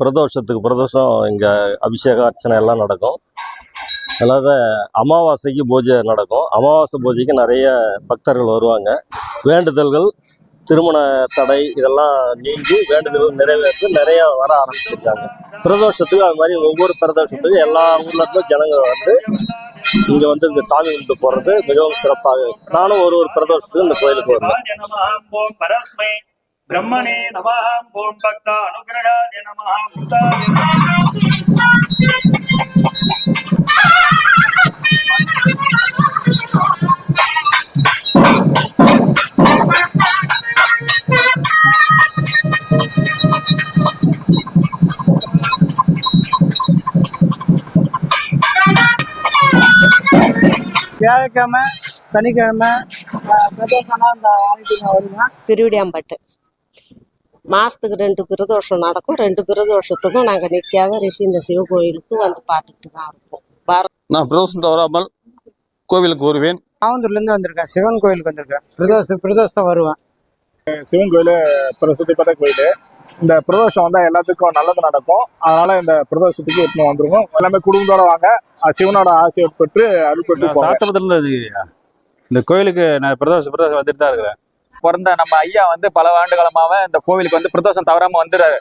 பிரதோஷத்துக்கு பிரதோஷம் இங்கே அபிஷேக அர்ச்சனை எல்லாம் நடக்கும். அல்லாத அமாவாசைக்கு பூஜை நடக்கும். அமாவாசை பூஜைக்கு நிறைய பக்தர்கள் வருவாங்க. வேண்டுதல்கள் திருமண தடை இதெல்லாம் நீங்கி வேண்டுதல்கள் நிறைவேற்று நிறைய வர ஆரம்பிச்சிருக்காங்க. பிரதோஷத்துக்கு அது மாதிரி ஒவ்வொரு பிரதோஷத்துக்கும் எல்லா ஊர்ல இருந்தும் வந்து இங்க வந்து இந்த சாமி கும்பிட்டு போறது மிகவும் சிறப்பாக நானும் ஒரு ஒரு பிரதோஷத்துக்கு இந்த கோயிலுக்கு வருவேன். பிரம்மணே நமாம் ஓம் பக்தா அனுகிரகாய நமஹ வியாழக்கிழமை சனிக்கிழமை பிரதோஷம்னா இந்த ஆயுதம் வருவேன் திருவிடியாம்பட்டு. மாதத்துக்கு ரெண்டு பிரதோஷம் நடக்கும். ரெண்டு பிரதோஷத்துக்கும் நாங்கள் நிற்காத ரிஷி இந்த சிவகோயிலுக்கு வந்து பார்த்துக்கிட்டு தான் இருப்போம். நான் பிரதோஷம் தவறாமல் கோவிலுக்கு வருவேன். ஆவந்தூர்லேருந்து வந்திருக்கேன். சிவன் கோயிலுக்கு வந்திருக்கேன். பிரதோஷம் பிரதோஷம் வருவேன். சிவன் கோயில் பிரசித்தி பெற்ற கோயில். இந்த பிரதோஷம் வந்தா எல்லாத்துக்கும் நல்லது நடக்கும். அதனால இந்த பிரதோஷத்துக்கு எடுத்துன்னு வந்துருவோம். எல்லாமே குடும்பத்தோட வாங்க. சிவனோட ஆசையை பெற்று அருள் பெற்று சாத்திரத்துல இந்த கோயிலுக்கு நான் பிரதோஷம் பிரதோஷம் வந்துட்டு தான் இருக்கிறேன். பிறந்த நம்ம ஐயா வந்து பல ஆண்டு இந்த கோவிலுக்கு வந்து பிரதோஷம் தவறாம வந்துடுறாரு.